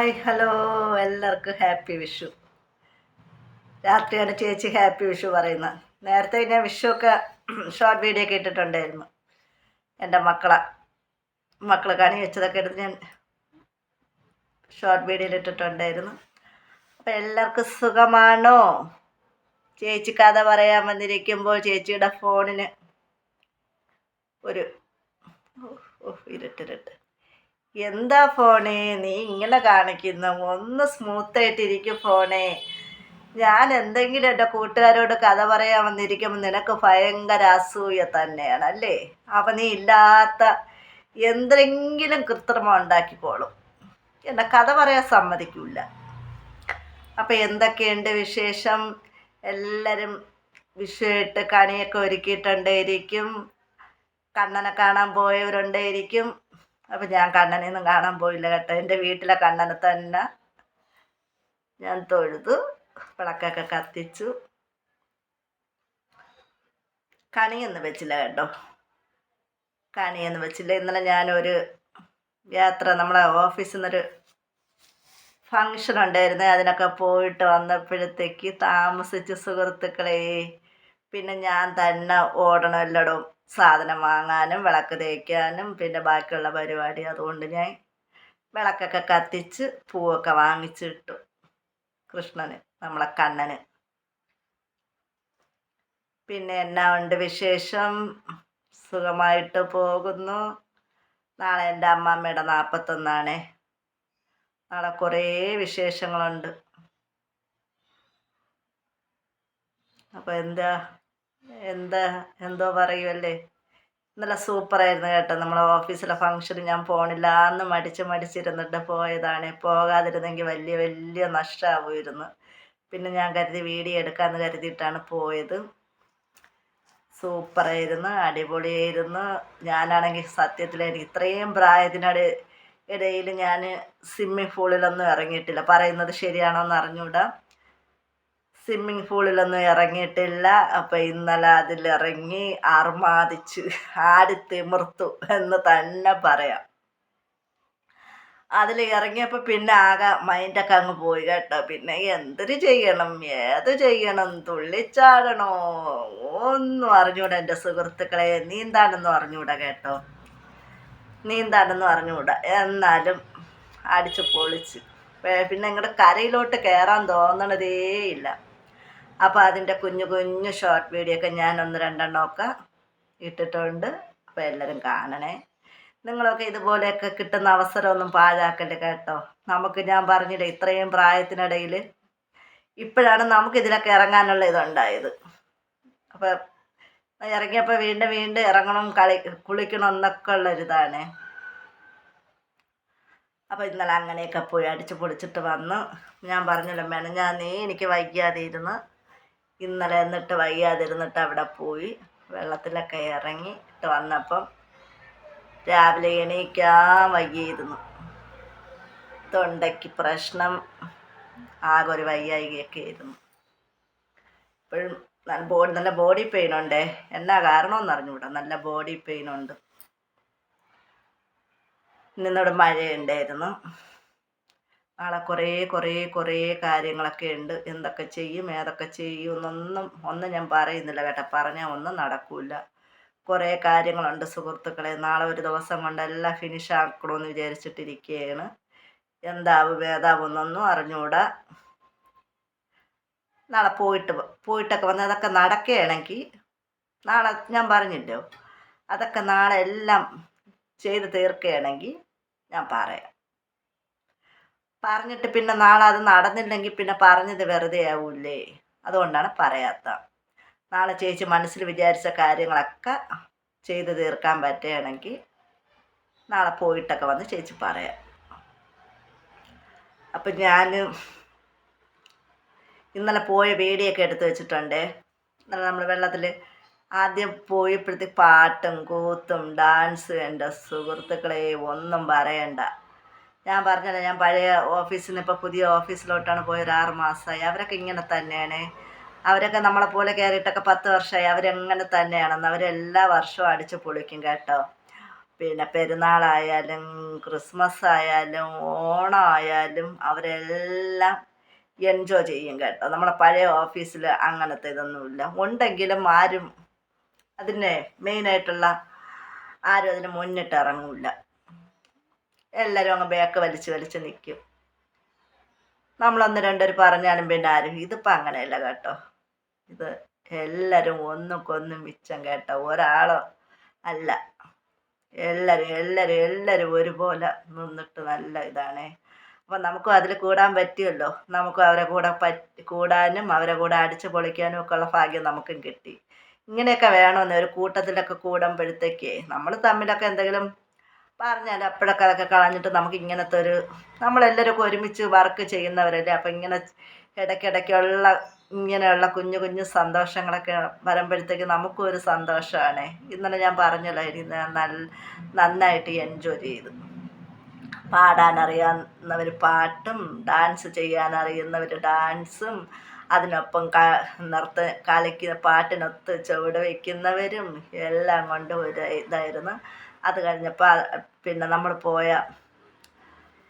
Hi hello എല്ലാവർക്കും happy Vishu. രാത്രിയാണ് ചേച്ചി ഹാപ്പി വിഷു പറയുന്നത്. നേരത്തെ ഞാൻ വിഷുവൊക്കെ ഷോർട്ട് വീഡിയോ ഒക്കെ ഇട്ടിട്ടുണ്ടായിരുന്നു. എന്റെ മക്കളെ മക്കളെ കണി വെച്ചതൊക്കെ എടുത്ത് ഞാൻ ഷോർട്ട് വീഡിയോയിൽ ഇട്ടിട്ടുണ്ടായിരുന്നു. അപ്പം എല്ലാവർക്കും സുഖമാണോ? ചേച്ചി കഥ പറയാൻ വന്നിരിക്കുമ്പോൾ ചേച്ചിയുടെ ഫോണിന് ഒരു ഓ ഇരുട്ടിരുട്ട് എന്താ ഫോണേ? നീ ഇങ്ങനെ കാണിക്കുന്ന. ഒന്ന് സ്മൂത്ത് സ്മൂത്തായിട്ടിരിക്കും ഫോണേ. ഞാൻ എന്തെങ്കിലും എന്റെ കൂട്ടുകാരോട് കഥ പറയാൻ വന്നിരിക്കുമ്പോൾ നിനക്ക് ഭയങ്കര അസൂയ തന്നെയാണ് അല്ലേ? അപ്പം നീ ഇല്ലാത്ത എന്തെങ്കിലും കൃത്രിമം ഉണ്ടാക്കിക്കോളും. എന്നെ കഥ പറയാൻ സമ്മതിക്കില്ല അപ്പം എന്തൊക്കെയുണ്ട് വിശേഷം? എല്ലാവരും വിഷുവായിട്ട് കണിയൊക്കെ ഒരുക്കിയിട്ടുണ്ടായിരിക്കും. കണ്ണനെ കാണാൻ പോയവരുണ്ടായിരിക്കും. അപ്പം ഞാൻ കണ്ണനെയൊന്നും കാണാൻ പോയില്ല കേട്ടോ. എന്റെ വീട്ടിലെ കണ്ണനെ തന്നെ ഞാൻ തൊഴുതു വിളക്കൊക്കെ കത്തിച്ചു. കണിയൊന്നും വെച്ചില്ല കേട്ടോ. കണിയൊന്നും വെച്ചില്ല. ഇന്നലെ ഞാനൊരു യാത്ര നമ്മളെ ഓഫീസിൽ നിന്നൊരു ഫങ്ഷൻ ഉണ്ടായിരുന്നു അതിനൊക്കെ പോയിട്ട് വന്നപ്പോഴത്തേക്ക് താമസിച്ച് സുഹൃത്തുക്കളെ പിന്നെ ഞാൻ തന്നെ ഓടണം സാധനം വാങ്ങാനും വിളക്ക് തേക്കാനും പിന്നെ ബാക്കിയുള്ള പരിപാടി. അതുകൊണ്ട് ഞാൻ വിളക്കൊക്കെ കത്തിച്ച് പൂവൊക്കെ വാങ്ങിച്ചിട്ടു. കൃഷ്ണന് നമ്മളെ കണ്ണന്. പിന്നെ എന്നാ ഉണ്ട് വിശേഷം? സുഖമായിട്ട് പോകുന്നു. നാളെ എന്റെ അമ്മമ്മയുടെ നാൽപ്പത്തൊന്നാണേ. നാളെ കുറേ വിശേഷങ്ങളുണ്ട്. അപ്പോൾ എന്താ? എന്താ? എന്തോ പറയുമല്ലേ നല്ല സൂപ്പറായിരുന്നു കേട്ടോ. നമ്മളെ ഓഫീസിലെ ഫംഗ്ഷന് ഞാൻ പോണില്ല. അന്ന് മടിച്ച് മടിച്ചിരുന്നിട്ട് പോയതാണ്. പോകാതിരുന്നെങ്കിൽ വലിയ വലിയ നഷ്ടമാവുമായിരുന്നു. പിന്നെ ഞാൻ കരുതി വീഡിയോ എടുക്കാമെന്ന് കരുതിയിട്ടാണ് പോയത്. സൂപ്പറായിരുന്നു അടിപൊളിയായിരുന്നു. ഞാനാണെങ്കിൽ സത്യത്തിൽ എനിക്ക് ഇത്രയും പ്രായത്തിനോട് ഇടയിൽ ഞാൻ സ്വിമ്മിങ് പൂളിലൊന്നും ഇറങ്ങിയിട്ടില്ല. പറയുന്നത് ശരിയാണോ എന്ന് അറിഞ്ഞുകൂടാ സ്വിമ്മിങ് പൂളിലൊന്നും ഇറങ്ങിയിട്ടില്ല. അപ്പം ഇന്നലെ അതിലിറങ്ങി അർമാദിച്ച് ആടി തിമിർത്തു എന്ന് തന്നെ പറയാം. അതിൽ ഇറങ്ങിയപ്പോൾ പിന്നെ ആകെ മൈൻഡൊക്കെ അങ്ങ് പോയി കേട്ടോ. പിന്നെ എന്തൊരു ചെയ്യണം? ഏത് ചെയ്യണം? തുള്ളിച്ചാടണോ? ഒന്നും അറിഞ്ഞൂടാ എന്റെ സുഹൃത്തുക്കളെ. നീന്താണെന്നും അറിഞ്ഞൂടാ കേട്ടോ. നീന്താണെന്നും അറിഞ്ഞൂടാ. എന്നാലും അടിച്ച് പൊളിച്ച്. പിന്നെ ഇങ്ങോട്ട് കരയിലോട്ട് കയറാൻ തോന്നണതേ ഇല്ല അപ്പോൾ അതിന്റെ കുഞ്ഞു കുഞ്ഞു ഷോർട്ട് വീഡിയോ ഒക്കെ ഞാൻ ഒന്ന് രണ്ടെണ്ണം രണ്ടെണ്ണമൊക്കെ ഇട്ടിട്ടുണ്ട്. അപ്പോൾ എല്ലാവരും കാണണേ. നിങ്ങളൊക്കെ ഇതുപോലെയൊക്കെ കിട്ടുന്ന അവസരമൊന്നും പാഴാക്കല്ലേ കേട്ടോ. നമുക്ക് ഞാൻ പറഞ്ഞില്ല ഇത്രയും പ്രായത്തിനിടയിൽ ഇപ്പോഴാണ് നമുക്ക് ഇതിലൊക്കെ ഇറങ്ങാനുള്ള ഇതുണ്ടായത്. അപ്പോൾ ഇറങ്ങിയപ്പോൾ വീണ്ടും വീണ്ടും ഇറങ്ങണം കളി കുളിക്കണം എന്നൊക്കെ ഉള്ളൊരിതാണ് അപ്പോൾ ഇന്നലെ അങ്ങനെയൊക്കെ പോയി അടിച്ച് പൊളിച്ചിട്ട് വന്ന് ഞാൻ പറഞ്ഞല്ലോ മെനഞ്ഞാന്നേ എനിക്ക് വൈകാതെ ഇരുന്ന് ഇന്നലെ എന്നിട്ട് വയ്യാതിരുന്നിട്ട് അവിടെ പോയി. വെള്ളത്തിലൊക്കെ ഇറങ്ങി ഇട്ട് വന്നപ്പം രാവിലെ എണീക്കാൻ വയ്യായിരുന്നു. തൊണ്ടയ്ക്ക് പ്രശ്നം ആകെ ഒരു വയ്യായികയൊക്കെ ആയിരുന്നു. ഇപ്പോഴും നല്ല ബോഡി നല്ല ബോഡി പെയിൻ ഉണ്ടേ? എന്നാ കാരണമെന്ന് അറിഞ്ഞുകൂടാ നല്ല ബോഡി പെയിൻ ഉണ്ട്. ഇന്നിവിടെ മഴയുണ്ടായിരുന്നു. നാളെ കുറേ കുറേ കുറേ കാര്യങ്ങളൊക്കെ ഉണ്ട്. എന്തൊക്കെ ചെയ്യും ഏതൊക്കെ ചെയ്യും എന്നൊന്നും ഒന്നും ഞാൻ പറയുന്നില്ല കേട്ടോ. പറഞ്ഞാൽ ഒന്നും നടക്കില്ല കുറേ കാര്യങ്ങളുണ്ട് സുഹൃത്തുക്കളെ. നാളെ ഒരു ദിവസം കൊണ്ടെല്ലാം ഫിനിഷ് ആക്കണമെന്ന് വിചാരിച്ചിട്ടിരിക്കുകയാണ് എന്താവും ഏതാവും എന്നൊന്നും അറിഞ്ഞുകൂടാ നാളെ പോയിട്ട് പോയിട്ടൊക്കെ വന്ന് അതൊക്കെ നടക്കുകയാണെങ്കിൽ നാളെ ഞാൻ പറഞ്ഞില്ലോ? അതൊക്കെ നാളെ എല്ലാം ചെയ്ത് തീർക്കുകയാണെങ്കിൽ ഞാൻ പറയാം. പറഞ്ഞിട്ട് പിന്നെ നാളെ അത് നടന്നില്ലെങ്കിൽ പിന്നെ പറഞ്ഞത് വെറുതെ ആവൂലേ അതുകൊണ്ടാണ് പറയാത്ത. നാളെ ചേച്ചി മനസ്സിൽ വിചാരിച്ച കാര്യങ്ങളൊക്കെ ചെയ്ത് തീർക്കാൻ പറ്റുകയാണെങ്കിൽ നാളെ പോയിട്ടൊക്കെ വന്ന് ചേച്ചി പറയാം. അപ്പം ഞാൻ ഇന്നലെ പോയ വേടിയൊക്കെ എടുത്തു വെച്ചിട്ടുണ്ട്. ഇന്നലെ നമ്മൾ വെള്ളത്തിൽ ആദ്യം പോയപ്പോഴത്തേക്ക് പാട്ടും കൂത്തും ഡാൻസും എന്റെ സുഹൃത്തുക്കളെ ഒന്നും പറയണ്ട. ഞാൻ പറഞ്ഞല്ലോ ഞാൻ പഴയ ഓഫീസിൽ നിന്ന് ഇപ്പോൾ പുതിയ ഓഫീസിലോട്ടാണ് പോയത് ആറ് മാസമായി അവരൊക്കെ ഇങ്ങനെ തന്നെയാണ്. അവരൊക്കെ നമ്മളെ പോലെ കയറിയിട്ടൊക്കെ പത്ത് വർഷമായി. അവരെങ്ങനെ തന്നെയാണെന്ന് അവരെല്ലാ വർഷവും അടിച്ച് പൊളിക്കും കേട്ടോ. പിന്നെ പെരുന്നാളായാലും ക്രിസ്മസ് ആയാലും ഓണം ആയാലും അവരെല്ലാം എൻജോയ് ചെയ്യും കേട്ടോ. നമ്മളെ പഴയ ഓഫീസിൽ അങ്ങനത്തെ ഇതൊന്നുമില്ല. ഉണ്ടെങ്കിലും ആരും അതിനെ മെയിനായിട്ടുള്ള ആരും അതിന് മുന്നിട്ട് ഇറങ്ങില്ല എല്ലാവരും അങ്ങ് ബേക്ക് വലിച്ച് വലിച്ച് നിൽക്കും നമ്മളൊന്ന് രണ്ടുപേർ പറഞ്ഞാലും പിന്നെ ആരും ഇതിപ്പോൾ അങ്ങനെയല്ല കേട്ടോ. ഇത് എല്ലാവരും ഒന്നും കൊന്നും മിച്ചം കേട്ടോ ഒരാളോ അല്ല. എല്ലാവരും എല്ലാവരും എല്ലാവരും ഒരുപോലെ നിന്നിട്ട് നല്ല ഇതാണേ. അപ്പം നമുക്കും അതിൽ കൂടാൻ പറ്റിയല്ലോ നമുക്കും അവരെ കൂടെ പറ്റി കൂടാനും അവരെ കൂടെ അടിച്ചു പൊളിക്കാനും ഒക്കെ ഉള്ള ഭാഗ്യം നമുക്കും കിട്ടി. ഇങ്ങനെയൊക്കെ വേണമെന്ന് ഒരു കൂട്ടത്തിലൊക്കെ കൂടുമ്പോഴത്തേക്കേ നമ്മൾ തമ്മിലൊക്കെ എന്തെങ്കിലും പറഞ്ഞാൽ അപ്പോഴൊക്കെ അതൊക്കെ കളഞ്ഞിട്ട് നമുക്ക് ഇങ്ങനത്തെ ഒരു നമ്മളെല്ലാവരും ഒരുമിച്ച് വർക്ക് ചെയ്യുന്നവരല്ലേ? അപ്പം ഇങ്ങനെ ഇടയ്ക്കിടയ്ക്കുള്ള ഇങ്ങനെയുള്ള കുഞ്ഞു കുഞ്ഞു സന്തോഷങ്ങളൊക്കെ വരുമ്പോഴത്തേക്ക് നമുക്കും ഒരു സന്തോഷമാണ് ഇന്നലെ ഞാൻ പറഞ്ഞല്ലോ ഇരുന്ന് നല്ല നന്നായിട്ട് എൻജോയ് ചെയ്തു. പാടാനറിയാവുന്നവർ പാട്ടും ഡാൻസ് ചെയ്യാനറിയുന്നവർ ഡാൻസും അതിനൊപ്പം ക നൃത്ത കളിക്കുന്ന പാട്ടിനൊത്ത് ചുവട് വയ്ക്കുന്നവരും എല്ലാം കൊണ്ട് ഒരു ഇതായിരുന്നു. അത് കഴിഞ്ഞപ്പോൾ പിന്നെ നമ്മൾ പോയ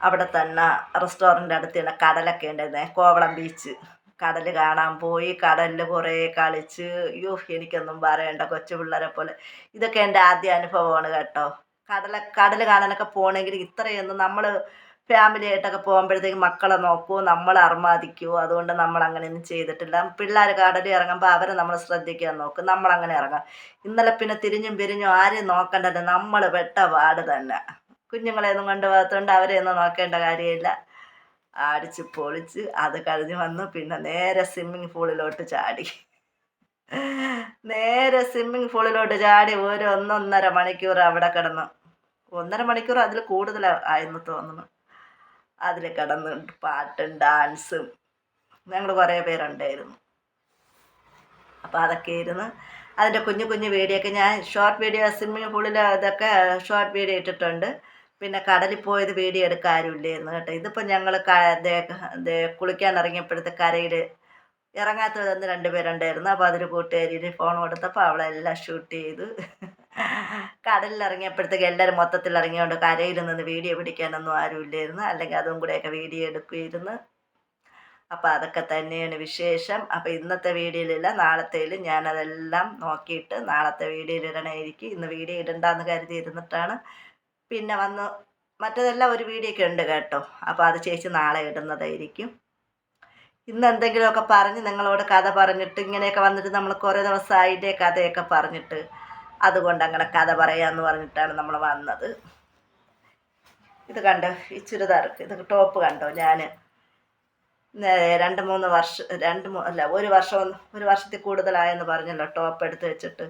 അവിടെ തന്നെ റെസ്റ്റോറന്റ് അടുത്ത് തന്നെ കടലൊക്കെ ഉണ്ടായിരുന്നേ കോവളം ബീച്ച്. കടൽ കാണാൻ പോയി കടലിൽ കുറേ കളിച്ച്. അയ്യോ എനിക്കൊന്നും പറയണ്ട കൊച്ചു പിള്ളേരെ പോലെ. ഇതൊക്കെ എന്റെ ആദ്യ അനുഭവമാണ് കേട്ടോ. കടല കടൽ കാണാനൊക്കെ പോകണമെങ്കിൽ ഇത്രയൊന്നും നമ്മൾ ഫാമിലി ആയിട്ടൊക്കെ പോകുമ്പോഴത്തേക്ക് മക്കളെ നോക്കൂ നമ്മൾ അർമാദിക്കൂ. അതുകൊണ്ട് നമ്മൾ അങ്ങനെയൊന്നും ചെയ്തിട്ടില്ല. പിള്ളേർ കടലിൽ ഇറങ്ങുമ്പോൾ അവരെ നമ്മൾ ശ്രദ്ധിക്കാൻ നോക്കും. നമ്മളങ്ങനെ ഇറങ്ങാം. ഇന്നലെ പിന്നെ തിരിഞ്ഞും പിരിഞ്ഞും ആരെയും നോക്കേണ്ടത് നമ്മൾ പെട്ട പാട് തന്നെ. കുഞ്ഞുങ്ങളെയൊന്നും കൊണ്ടുപോകാത്തതുകൊണ്ട് അവരെയൊന്നും നോക്കേണ്ട കാര്യമില്ല. അടിച്ച് പൊളിച്ച് അത് കഴിഞ്ഞ് വന്നു പിന്നെ നേരെ സ്വിമ്മിങ് പൂളിലോട്ട് ചാടി. നേരെ സ്വിമ്മിങ് പൂളിലോട്ട് ചാടി ഒരു ഒന്നൊന്നര മണിക്കൂർ അവിടെ കിടന്നു. ഒന്നര മണിക്കൂർ അതിൽ കൂടുതലായിരുന്നു തോന്നുന്നു. അതിൽ കിടന്ന് പാട്ടും ഡാൻസും. ഞങ്ങൾ കുറേ പേരുണ്ടായിരുന്നു. അപ്പോൾ അതൊക്കെ ഇരുന്ന് അതിന്റെ കുഞ്ഞു കുഞ്ഞു വീഡിയോ ഒക്കെ ഞാൻ ഷോർട്ട് വീഡിയോ സ്വിമ്മിംഗ് പൂളിൽ അതൊക്കെ ഷോർട്ട് വീഡിയോ ഇട്ടിട്ടുണ്ട്. പിന്നെ കടലിൽ പോയത് വീഡിയോ എടുക്കാൻ ആരുമില്ലായിരുന്നു കേട്ടോ. ഇതിപ്പോൾ ഞങ്ങൾ കുളിക്കാൻ ഇറങ്ങിയപ്പോഴത്തെ കരയിൽ ഇറങ്ങാത്ത വന്ന് രണ്ടുപേരുണ്ടായിരുന്നു. അപ്പോൾ അതിൽ കൂട്ടുകാരിയിൽ ഫോൺ കൊടുത്തപ്പോൾ അവളെല്ലാം ഷൂട്ട് ചെയ്തു. കടലിൽ ഇറങ്ങിയപ്പോഴത്തേക്ക് എല്ലാവരും മൊത്തത്തിൽ ഇറങ്ങിയോണ്ട് കരയിൽ നിന്ന് വീഡിയോ പിടിക്കാനൊന്നും ആരുമില്ലായിരുന്നു. അല്ലെങ്കിൽ അതും കൂടെയൊക്കെ വീഡിയോ എടുക്കുമായിരുന്നു അപ്പോൾ അതൊക്കെ തന്നെയാണ് വിശേഷം. അപ്പോൾ ഇന്നത്തെ വീഡിയോയിലില്ല നാളത്തേലും ഞാനതെല്ലാം നോക്കിയിട്ട് നാളത്തെ വീഡിയോയിൽ ഇടണമായിരിക്കും ഇന്ന് വീഡിയോ ഇടണ്ടെന്ന് കരുതി ഇരുന്നിട്ടാണ് പിന്നെ വന്ന് മറ്റതെല്ലാം ഒരു വീഡിയോ ഒക്കെ ഉണ്ട് കേട്ടോ. അപ്പോൾ അത് ചേച്ചി നാളെ ഇടുന്നതായിരിക്കും. ഇന്ന് എന്തെങ്കിലുമൊക്കെ പറഞ്ഞ് നിങ്ങളോട് കഥ പറഞ്ഞിട്ട് ഇങ്ങനെയൊക്കെ വന്നിട്ട് നമ്മൾ കുറേ ദിവസമായിട്ടേ കഥയൊക്കെ പറഞ്ഞിട്ട് അതുകൊണ്ട് അങ്ങനെ കഥ പറയാന്ന് പറഞ്ഞിട്ടാണ് നമ്മൾ വന്നത്. ഇത് കണ്ടോ? ഈ ചുരിദാർക്ക് ഇത് ടോപ്പ് കണ്ടോ? ഞാൻ രണ്ട് മൂന്ന് വർഷം രണ്ട് അല്ല ഒരു വർഷം ഒരു വർഷത്തിൽ കൂടുതലായെന്ന് പറഞ്ഞല്ലോ ടോപ്പ് എടുത്ത് വെച്ചിട്ട്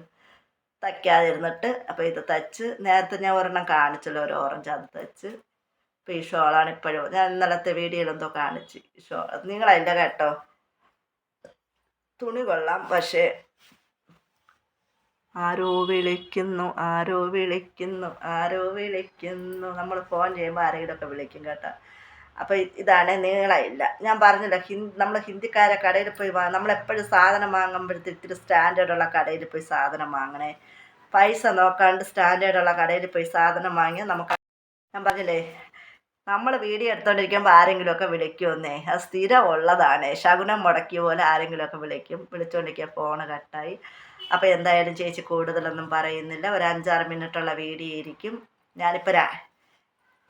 തയ്ക്കാതിരുന്നിട്ട്. അപ്പോൾ ഇത് തയ്ച്ച് നേരത്തെ ഞാൻ ഒരെണ്ണം കാണിച്ചല്ലോ ഒരു ഓറഞ്ച് അത് തയ്ച്ച്. ഇപ്പോൾ ഈ ഷോളാണ് ഇപ്പോഴും ഞാൻ ഇന്നലത്തെ വീഡിയോയിലെന്തോ കാണിച്ച്. ഷോ നിങ്ങളതിന്റെ കേട്ടോ തുണി കൊള്ളാം പക്ഷേ ആരോ വിളിക്കുന്നു ആരോ വിളിക്കുന്നു ആരോ വിളിക്കുന്നു. നമ്മൾ ഫോൺ ചെയ്യുമ്പോൾ ആരെങ്കിലുമൊക്കെ വിളിക്കും കേട്ടോ. അപ്പോൾ ഇതാണ് നീളമില്ല ഞാൻ പറഞ്ഞില്ല ഹിന്ദി നമ്മൾ ഹിന്ദിക്കാരെ കടയിൽ പോയി നമ്മളെപ്പോഴും സാധനം വാങ്ങുമ്പോഴത്തേക്ക് ഇത്തിരി സ്റ്റാൻഡേർഡുള്ള കടയിൽ പോയി സാധനം വാങ്ങണേ. പൈസ നോക്കാണ്ട് സ്റ്റാൻഡേർഡുള്ള കടയിൽ പോയി സാധനം വാങ്ങി നമുക്ക് ഞാൻ പറഞ്ഞില്ലേ നമ്മൾ വീഡിയോ എടുത്തോണ്ടിരിക്കുമ്പോൾ ആരെങ്കിലുമൊക്കെ വിളിക്കുമെന്നേ. അത് സ്ഥിരം ഉള്ളതാണ് ശകുനം മുടക്കിയ പോലെ ആരെങ്കിലുമൊക്കെ വിളിക്കും. വിളിച്ചുകൊണ്ടിരിക്കുക ഫോണ് കട്ടായി അപ്പോൾ എന്തായാലും ചേച്ചി കൂടുതലൊന്നും പറയുന്നില്ല. ഒരു അഞ്ചാറ് മിനിറ്റുള്ള വീഡിയോ ആയിരിക്കും. ഞാനിപ്പോൾ രാ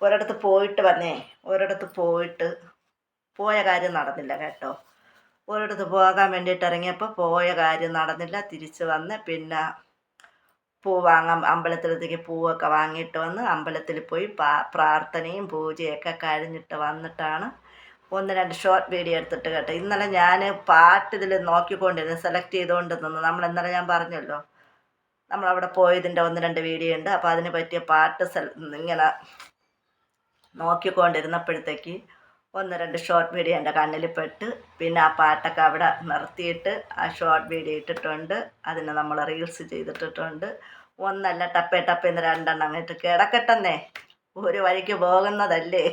ഒരിടത്ത് പോയിട്ട് വന്നേ. ഒരിടത്ത് പോയിട്ട് പോയ കാര്യം നടന്നില്ല കേട്ടോ. ഒരിടത്ത് പോകാൻ വേണ്ടിയിട്ട് ഇറങ്ങിയപ്പോൾ പോയ കാര്യം നടന്നില്ല. തിരിച്ച് വന്ന് പിന്നെ പൂ വാങ്ങാൻ അമ്പലത്തിലത്തേക്ക് പൂവൊക്കെ വാങ്ങിയിട്ട് വന്ന് അമ്പലത്തിൽ പോയി പ്രാർത്ഥനയും പൂജയൊക്കെ കഴിഞ്ഞിട്ട് വന്നിട്ടാണ് ഒന്ന് രണ്ട് ഷോർട്ട് വീഡിയോ എടുത്തിട്ട് കേട്ടോ. ഇന്നലെ ഞാൻ പാട്ട് ഇതിൽ നോക്കിക്കൊണ്ടിരുന്നു സെലക്ട് ചെയ്തുകൊണ്ട് നിന്ന് നമ്മൾ ഇന്നലെ ഞാൻ പറഞ്ഞല്ലോ നമ്മളവിടെ പോയതിന്റെ ഒന്ന് രണ്ട് വീഡിയോ ഉണ്ട്. അപ്പോൾ അതിന് പറ്റിയ പാട്ട് ഇങ്ങനെ നോക്കിക്കൊണ്ടിരുന്നപ്പോഴത്തേക്ക് ഒന്ന് രണ്ട് ഷോർട്ട് വീഡിയോ എന്റെ കണ്ണിൽ പെട്ട് പിന്നെ ആ പാട്ടൊക്കെ അവിടെ നിർത്തിയിട്ട് ആ ഷോർട്ട് വീഡിയോ ഇട്ടിട്ടുണ്ട്. അതിനെ നമ്മൾ റീൽസ് ചെയ്തിട്ടിട്ടുണ്ട്. ഒന്നല്ല ടപ്പേ ടപ്പേ എന്ന് രണ്ടെണ്ണം അങ്ങോട്ട് കിടക്കട്ടെന്നേ. ഒരു വഴിക്ക് പോകുന്നതല്ലേ?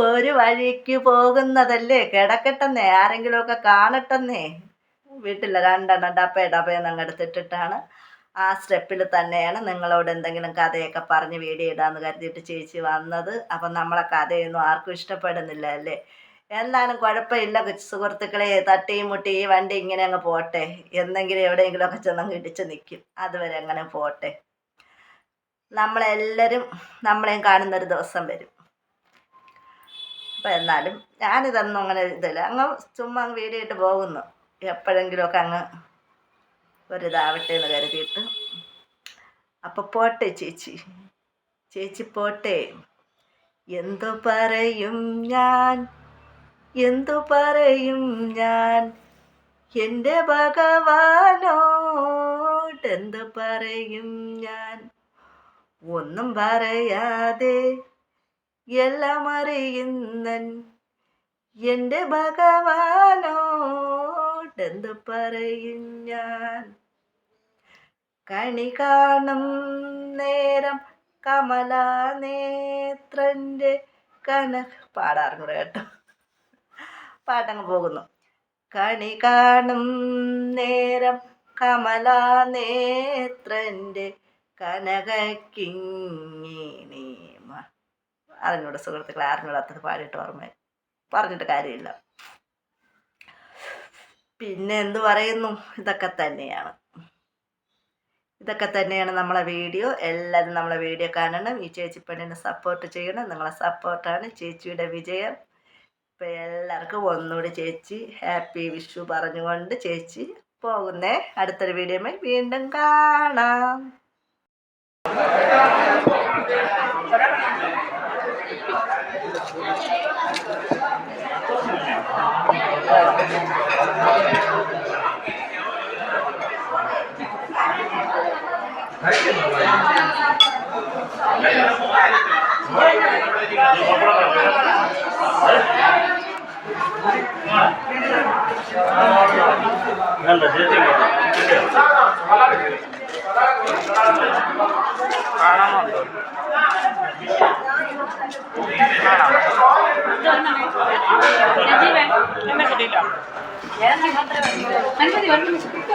ഒരു വഴിക്ക് പോകുന്നതല്ലേ? കിടക്കട്ടെന്നേ. ആരെങ്കിലുമൊക്കെ കാണട്ടെന്നേ. വീട്ടിൽ രണ്ടെണ്ണം ഡപ്പേ ഡപ്പേന്ന് അങ്ങ് എടുത്തിട്ടിട്ടാണ്. ആ സ്റ്റെപ്പിൽ തന്നെയാണ് നിങ്ങളോട് എന്തെങ്കിലും കഥയൊക്കെ പറഞ്ഞ് വീഡിയോ ഇടാമെന്ന് കരുതിയിട്ട് ചേച്ചി വന്നത്. അപ്പം നമ്മളെ കഥയൊന്നും ആർക്കും ഇഷ്ടപ്പെടുന്നില്ല അല്ലേ? എന്നാലും കുഴപ്പമില്ല സുഹൃത്തുക്കളെ. തട്ടിയും മുട്ടി ഈ വണ്ടി ഇങ്ങനെ അങ്ങ് പോട്ടെ. എന്തെങ്കിലും എവിടെയെങ്കിലുമൊക്കെ ചെന്നങ്ങ് ഇടിച്ച് നിൽക്കും അതുവരെ അങ്ങനെ പോട്ടെ. നമ്മളെല്ലാവരും നമ്മളെയും കാണുന്നൊരു ദിവസം വരും. അപ്പം എന്നാലും ഞാനിതൊന്നും അങ്ങനെ ഇതില്ല. അങ്ങ് ചുമ്മാ അങ്ങ് എപ്പോഴെങ്കിലും പോകുന്നു. എപ്പോഴെങ്കിലുമൊക്കെ അങ്ങ് ഒരിതാവട്ടെ എന്ന് കരുതിയിട്ട്. അപ്പോൾ പോട്ടെ ചേച്ചി. ചേച്ചി പോട്ടെ. എന്തു പറയും ഞാൻ? എന്തു പറയും ഞാൻ? എന്റെ ഭഗവാനോട് പറയും ഞാൻ? ഒന്നും പറയാതെ എല്ലാം അറിയുന്നൻ എന്റെ ഭഗവാനോടെന്ത് പറയും ഞാൻ? കണി കാണും നേരം കമലാ കന കന പാടാറുണ്ട് കേട്ടോ. പാട്ടങ്ങ് പോകുന്നു. കണി കാണും നേരം കമലാ നേത്രന്റെ അറിഞ്ഞൂടെ സുഹൃത്തുക്കളെ അത്ര പാടിയിട്ട് ഓർമ്മ പറഞ്ഞിട്ട് കാര്യമില്ല. പിന്നെ എന്തു പറയുന്നു? ഇതൊക്കെ തന്നെയാണ്. ഇതൊക്കെ തന്നെയാണ് നമ്മളെ വീഡിയോ. എല്ലാവരും നമ്മളെ വീഡിയോ കാണണം. ഈ ചേച്ചി പെണ്ണിനെ സപ്പോർട്ട് ചെയ്യണം. നിങ്ങളെ സപ്പോർട്ടാണ് ചേച്ചിയുടെ വിജയം. ഇപ്പം എല്ലാവർക്കും ഒന്നുകൂടി ചേച്ചി ഹാപ്പി വിഷു പറഞ്ഞുകൊണ്ട് ചേച്ചി പോകുന്നേ. അടുത്തൊരു വീഡിയോ വീണ്ടും കാണാം. Thank you. ഗണപതി വരണം ഷോർട്ട്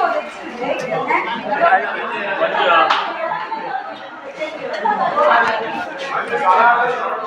വീഡിയോ ഇട്ട്